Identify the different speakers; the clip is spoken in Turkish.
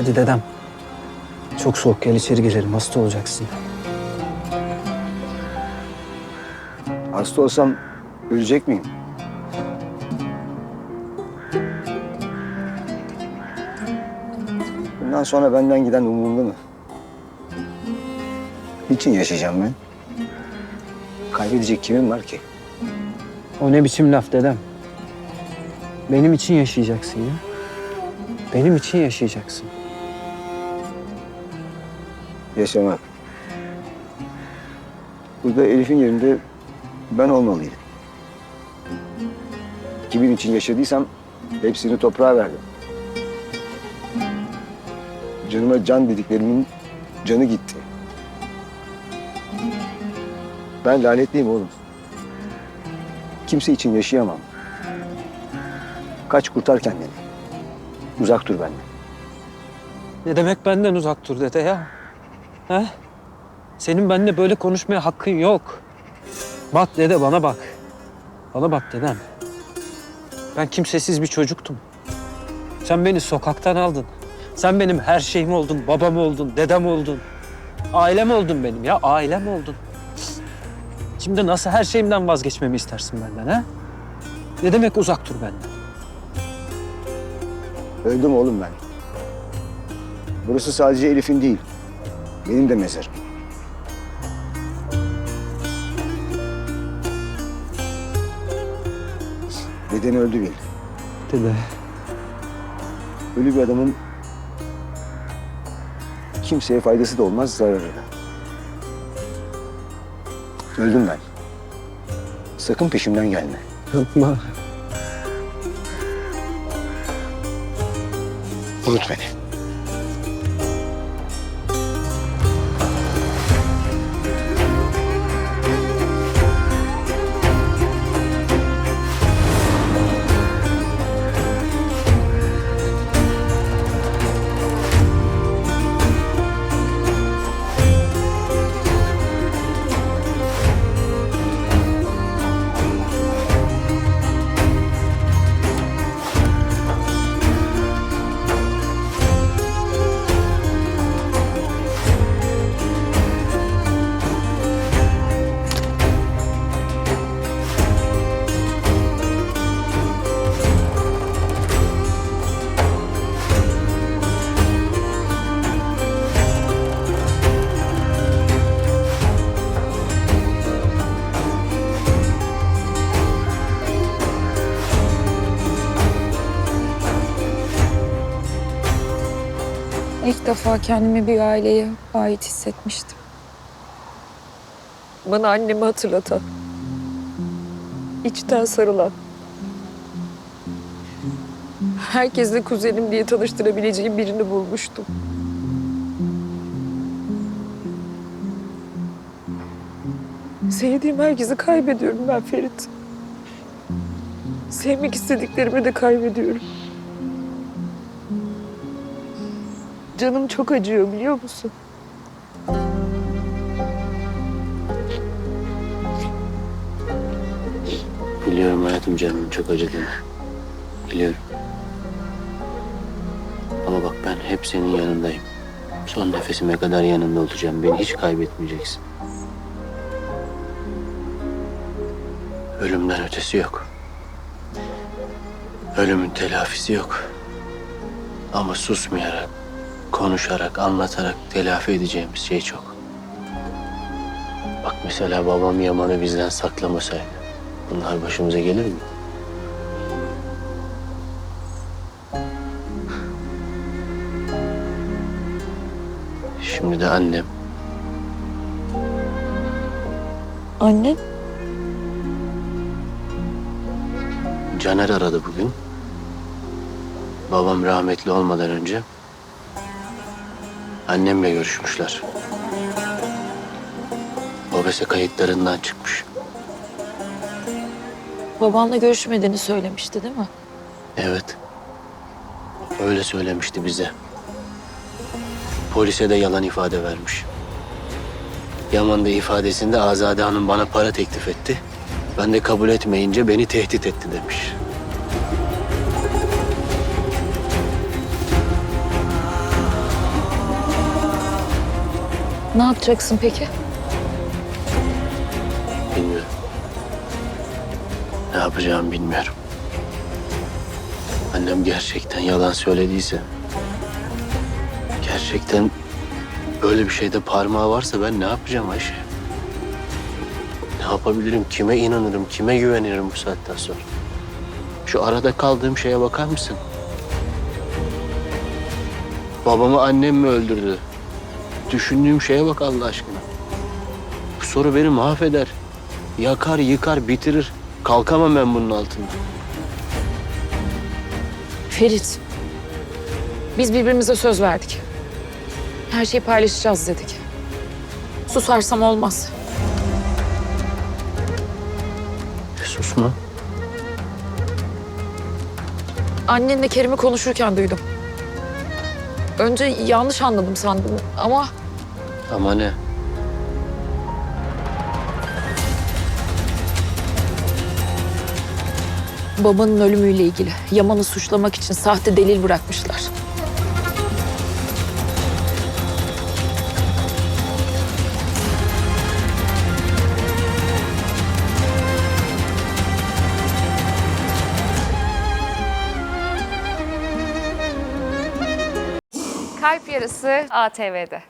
Speaker 1: Hadi dedem. Çok soğuk gel içeri girelim hasta olacaksın.
Speaker 2: Hasta olsam ölecek miyim? Bundan sonra benden giden umurumda mı? Niçin yaşayacağım ben? Kaybedecek kimim var ki?
Speaker 1: O ne biçim laf dedem? Benim için yaşayacaksın ya. Benim için yaşayacaksın.
Speaker 2: Yaşamak. Burada Elif'in yerinde ben olmalıydım. Kimin için yaşadıysam hepsini toprağa verdim. Canıma can dediklerimin canı gitti. Ben lanetliyim oğlum. Kimse için yaşayamam. Kaç kurtar kendini. Uzak dur benden.
Speaker 1: Ne demek benden uzak dur dede ya? He? Senin benimle böyle konuşmaya hakkın yok. Bak dede bana bak. Bana bak dedem. Ben kimsesiz bir çocuktum. Sen beni sokaktan aldın. Sen benim her şeyim oldun, babam oldun, dedem oldun. Ailem oldun benim ya, ailem oldun. Şimdi nasıl her şeyimden vazgeçmemi istersin benden ha? Ne demek uzak dur benden?
Speaker 2: Öldüm oğlum ben. Burası sadece Elif'in değil. Benim de mezarım. Dedeni öldü bil.
Speaker 1: Dede.
Speaker 2: Ölü bir adamın kimseye faydası da olmaz, zararı da. Öldüm ben. Sakın peşimden gelme.
Speaker 1: Yapma.
Speaker 2: Unut beni.
Speaker 3: Defa kendimi bir aileye ait hissetmiştim. Bana annemi hatırlatan, içten sarılan, herkesle kuzenim diye tanıştırabileceğim birini bulmuştum. Sevdiğim herkesi kaybediyorum ben Ferit. Sevmek istediklerimi de kaybediyorum. Canım çok acıyor biliyor musun?
Speaker 4: Biliyorum hayatım canım çok acıdığını. Biliyorum. Ama bak ben hep senin yanındayım. Son nefesime kadar yanında olacağım. Beni hiç kaybetmeyeceksin. Ölümden ötesi yok. Ölümün telafisi yok. Ama susmayarak, konuşarak, anlatarak telafi edeceğimiz şey çok. Bak mesela babam Yaman'ı bizden saklamasaydı. Bunlar başımıza gelir mi? Şimdi de annem
Speaker 3: Anne?
Speaker 4: Caner aradı bugün. Babam rahmetli olmadan önce annemle görüşmüşler. Obese kayıtlarından çıkmış.
Speaker 3: Babanla görüşmediğini söylemişti değil mi?
Speaker 4: Evet. Öyle söylemişti bize. Polise de yalan ifade vermiş. Yaman da ifadesinde Azade Hanım bana para teklif etti. Ben de kabul etmeyince beni tehdit etti demiş.
Speaker 3: Ne yapacaksın peki?
Speaker 4: Bilmiyorum. Ne yapacağımı bilmiyorum. Annem gerçekten yalan söylediyse... Gerçekten böyle bir şeyde parmağı varsa ben ne yapacağım Ayşe? Ne yapabilirim? Kime inanırım? Kime güvenirim bu saatten sonra? Şu arada kaldığım şeye bakar mısın? Babamı annem mi öldürdü? Düşündüğüm şeye bak Allah aşkına. Bu soru beni mahveder. Yakar, yıkar, bitirir. Kalkamam ben bunun altından.
Speaker 3: Ferit. Biz birbirimize söz verdik. Her şeyi paylaşacağız dedik. Susarsam olmaz.
Speaker 4: E, susma.
Speaker 3: Annenle Kerim'i konuşurken duydum. Önce yanlış anladım sandım ama
Speaker 4: Ama ne?
Speaker 3: babanın ölümüyle ilgili Yaman'ı suçlamak için sahte delil bırakmışlar.
Speaker 5: Kalp Yarısı ATV'de.